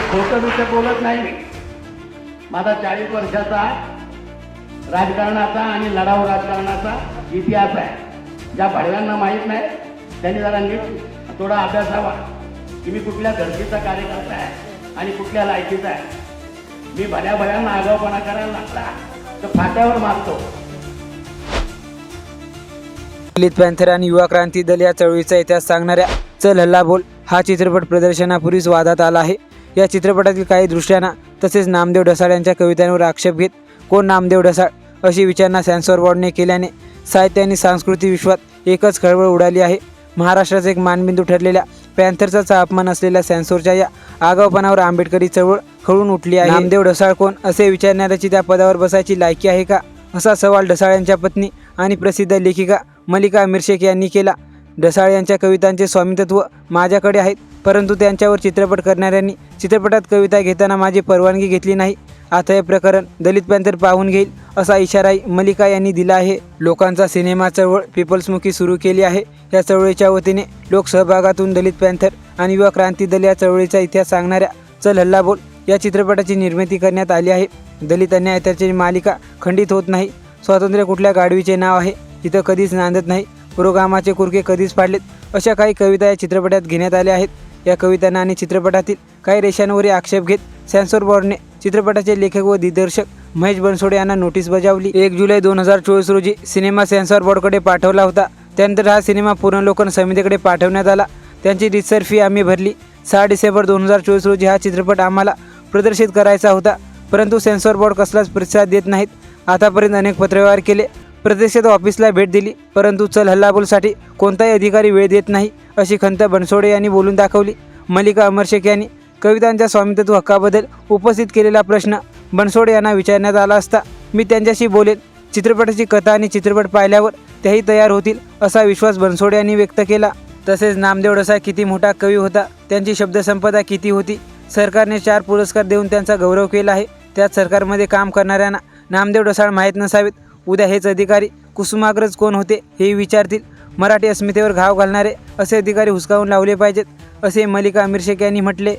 आणि खोटं बिटं बोलत नाही. मी माझा चाळीस वर्षाचा राजकारणाचा आणि लढाऊ राजकारणाचा इतिहास आहे. ज्या भडव्यांना माहीत नाही त्यांनी जरा नीट थोडा अभ्यासावा की मी कुठल्या धर्तीचा कार्यकर्ता आहे आणि कुठल्या लायकीचा आहे? मी भल्या भल्यांना आगाऊपणा करायला लागला तर फाट्यावर मारतो. दलित पॅन्थर आणि युवा क्रांती दल या चळवळीचा इतिहास सांगणाऱ्या चल हल्ला बोल हा चित्रपट प्रदर्शनापूर्वीच वादात आला आहे. या चित्रपटातील काही दृश्यांना तसेच नामदेव ढसाळ यांच्या कवितांवर आक्षेप घेत कोण नामदेव ढसाळ? अशी विचारणा सॅन्सॉर बोर्डने केल्याने साहित्य आणि सांस्कृतिक विश्वात एकच खळबळ उडाली आहे. महाराष्ट्राचा एक मानबिंदू ठरलेल्या पॅन्थरचा अपमान असलेल्या सॅन्सोरच्या या आगावपणावर आंबेडकरी चळवळ खळून उठली आहे. नामदेव ढसाळ कोण? असे विचारणाऱ्याची त्या पदावर बसायची लायकी आहे का? असा सवाल ढसाळ यांच्या पत्नी आणि प्रसिद्ध लेखिका मलिका मिरशेक यांनी केला. ढसाळ यांच्या कवितांचे स्वामित्व माझ्याकडे आहेत. परंतु त्यांच्यावर चित्रपट करणाऱ्यांनी चित्रपटात कविता घेताना माझी परवानगी घेतली नाही. आता हे प्रकरण दलित पॅन्थर पाहून घेईल असा इशाराही मलिका यांनी दिला आहे. लोकांचा सिनेमा चळवळ पीपल्समुखी सुरू केली आहे. या चळवळीच्या वतीने लोकसहभागातून दलित पॅन्थर आणि युवा क्रांती दल या चळवळीचा इतिहास सांगणाऱ्या चल हल्ला बोल या चित्रपटाची निर्मिती करण्यात आली आहे. दलित अन्याय त्याची मालिका खंडित होत नाही. स्वातंत्र्य कुठल्या गाडवीचे नाव आहे तिथं कधीच नांदत नाही. पुरोगामाचे कुरके कधीच पाडलेत. अशा काही कविता या चित्रपटात घेण्यात आल्या आहेत. या कवितांना आणि चित्रपटातील काही रेषांवरही आक्षेप घेत सेन्सॉर बोर्डने चित्रपटाचे लेखक व दिग्दर्शक महेश बनसोडे यांना नोटीस बजावली. एक जुलै दोन हजार चोवीस रोजी सिनेमा सेन्सॉर बोर्डकडे पाठवला होता. त्यानंतर हा सिनेमा पुनर्लोकन समितीकडे पाठवण्यात आला. त्यांची रिसर फी आम्ही भरली. सहा डिसेंबर दोन हजार चोवीस रोजी हा चित्रपट आम्हाला प्रदर्शित करायचा होता. परंतु सेन्सॉर बोर्ड कसलाच प्रतिसाद देत नाहीत. आतापर्यंत अनेक पत्रव्यवहार केले. प्रदेशात ऑफिसला भेट दिली परंतु चल हल्लाबोलसाठी कोणताही अधिकारी वेळ देत नाही अशी खंत बनसोडे यांनी बोलून दाखवली. मलिका अमर शेख यांनी कवितांच्या स्वामित्व हक्काबद्दल उपस्थित केलेला प्रश्न बनसोडे यांना विचारण्यात आला असता मी त्यांच्याशी बोलेन. चित्रपटाची कथा आणि चित्रपट पाहिल्यावर त्याही तयार होतील असा विश्वास बनसोडे यांनी व्यक्त केला. तसेच नामदेव डसा किती मोठा कवी होता त्यांची शब्दसंपदा किती होती सरकारने चार पुरस्कार देऊन त्यांचा गौरव केला आहे त्यात सरकारमध्ये काम करणाऱ्यांना नामदेव डसाळ माहीत नसावेत उद्या हेच अधिकारी कुसुमाग्रज कोण होते हे विचारतील. मराठी अस्मितेवर घाव घालणारे असे अधिकारी हुसकावून लावले पाहिजेत असे मलिका मिरशेक यांनी म्हटले.